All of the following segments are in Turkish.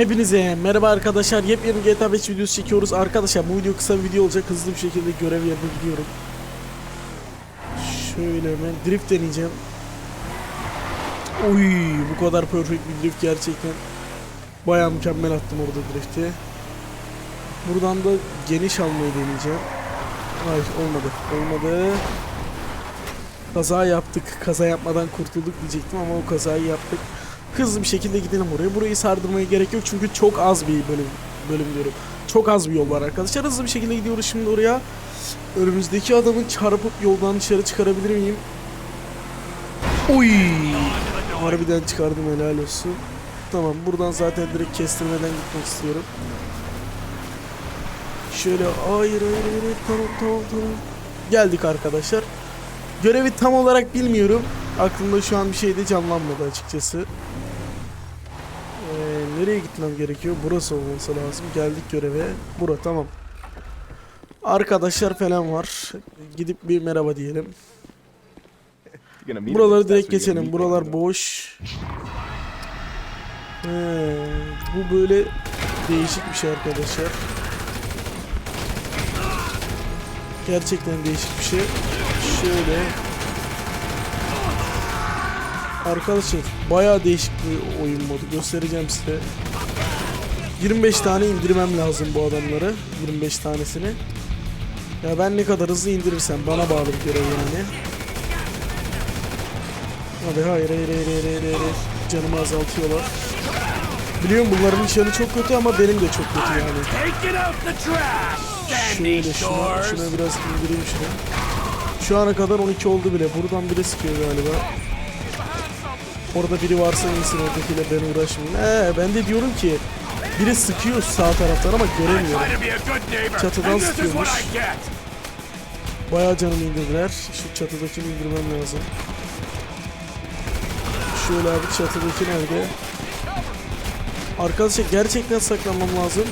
Hepinize merhaba arkadaşlar. Yepyeni GTA 5 videosu çekiyoruz. Arkadaşlar bu video kısa bir video olacak. Hızlı bir şekilde görev yerine gidiyorum. Şöyle hemen drift deneyeceğim. Oy bu kadar perfect bir drift gerçekten. Baya mükemmel attım orada drifti. Buradan da geniş almayı deneyeceğim. Hayır olmadı. Olmadı. Kaza yaptık. Kaza yapmadan kurtulduk diyecektim ama o kazayı yaptık. Hızlı bir şekilde gidelim oraya. Burayı sardırmaya gerek yok çünkü çok az bir bölüm bölüm diyorum. Çok az bir yol var arkadaşlar. Hızlı bir şekilde gidiyoruz şimdi oraya. Önümüzdeki adamın çarpıp yoldan dışarı çıkarabilir miyim? Oy! Harbiden çıkardım helal olsun. Tamam buradan zaten direkt kestirmeden gitmek istiyorum. Şöyle hayır hayır hayır. tamam tamam tamam. Geldik arkadaşlar. Görevi tam olarak bilmiyorum. Aklımda şu an bir şey de canlanmadı açıkçası. Nereye gitmem gerekiyor? Burası olması lazım. Geldik göreve. Bura tamam. Arkadaşlar falan var. Gidip bir merhaba diyelim. Buraları direkt geçelim. Buralar boş. He, bu böyle değişik bir şey arkadaşlar. Gerçekten değişik bir şey. Şöyle. Arkadaşlar bayağı değişik bir oyun modu. Göstereceğim size. 25 tane indirmem lazım bu adamları. 25 tanesini. Ya ben ne kadar hızlı indirirsem bana bağlı bir görev yani. Abi hayır hayır hayır hayır hayır, hayır. Canımı azaltıyorlar. Biliyorum bunların nişanı çok kötü ama benim de çok kötü yani. Şöyle şuna, şuna biraz indireyim şunu. Şu ana kadar 12 oldu bile. Buradan biri sıkıyor galiba. Orada biri varsa insin oradakiyle ben uğraşmayayım. Ee, ben de diyorum ki biri sıkıyor sağ taraftan ama göremiyorum. Çatıdan sıkıyormuş. Bayağı canımı indirdiler. Şu çatıdakini indirmem lazım. Şöyle abi çatıdaki nerede? Arkadaşlar gerçekten saklanmam lazım.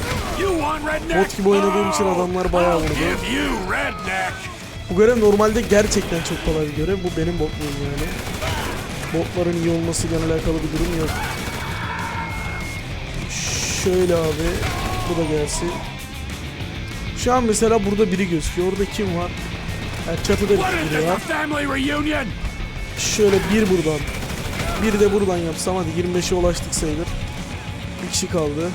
Bot gibi oynadığım için adamlar bayağı vurdu. Bu görev normalde gerçekten çok kolay bir görev. Bu benim botluğum yani. Botların iyi olmasıyla alakalı bir durum yok. Şöyle abi. Bu da gelsin. Şu an mesela burada biri gözüküyor. Orada kim var? Yani çatıda biri var. Şöyle bir buradan. Bir de buradan yapsam hadi 25'e ulaştık sayılır. Bir kişi kaldı.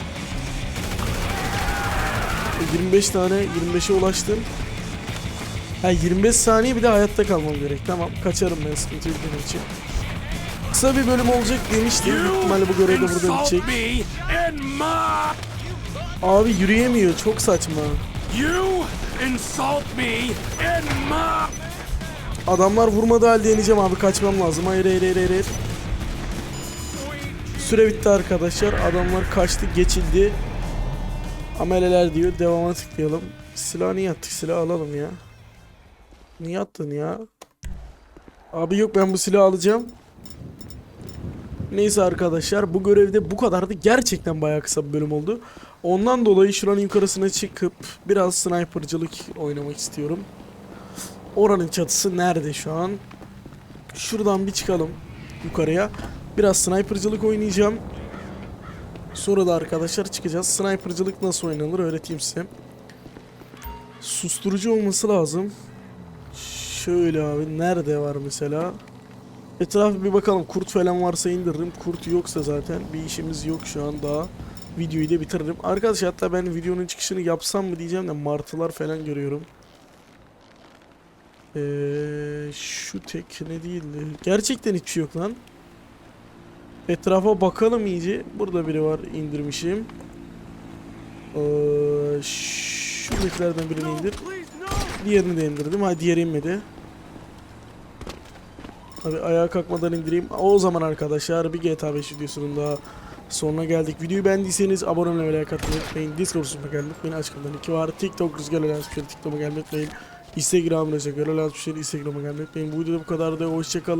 E, 25 tane 25'e ulaştım. Ha 25 saniye bir de hayatta kalmam gerek. Tamam kaçarım ben sıkıntı yok için. Kısa bir bölüm olacak demiştim. Büyük bu görev de burada bitecek. Abi yürüyemiyor çok saçma. Adamlar vurmadığı halde yeneceğim abi kaçmam lazım. Hayır hayır hayır hayır. hayır. Süre bitti arkadaşlar. Adamlar kaçtı geçildi. Ameleler diyor. Devama tıklayalım. Silah niye attık? Silah alalım ya. Niye attın ya? Abi yok ben bu silahı alacağım. Neyse arkadaşlar bu görevde bu kadardı. Gerçekten bayağı kısa bir bölüm oldu. Ondan dolayı şuranın yukarısına çıkıp biraz snipercılık oynamak istiyorum. Oranın çatısı nerede şu an? Şuradan bir çıkalım yukarıya. Biraz snipercılık oynayacağım. Sonra da arkadaşlar çıkacağız. Snipercılık nasıl oynanır öğreteyim size. Susturucu olması lazım. Şöyle abi nerede var mesela? Etrafa bir bakalım. Kurt falan varsa indiririm. Kurt yoksa zaten bir işimiz yok şu an daha. Videoyu da bitiririm. Arkadaşlar hatta ben videonun çıkışını yapsam mı diyeceğim de martılar falan görüyorum. Ee, şu tekne değildi. Gerçekten hiçbir şey yok lan. Etrafa bakalım iyice. Burada biri var indirmişim. Ee, şuradakilerden birini indir. Diğerini de indirdim. Ha diğeri inmedi. Abi ayağa kalkmadan indireyim. O zaman arkadaşlar bir GTA 5 videosunun daha sonuna geldik. Videoyu beğendiyseniz abone olmayı ve like atmayı unutmayın. Discord sunumu gelmek unutmayın. Açıklamada iki var. TikTok Rüzgar Ölen TikTok'a gelmeyi unutmayın. Instagram Rüzgar Ölen Instagram'a gelmeyi unutmayın. Bu videoda bu kadar da hoşçakalın.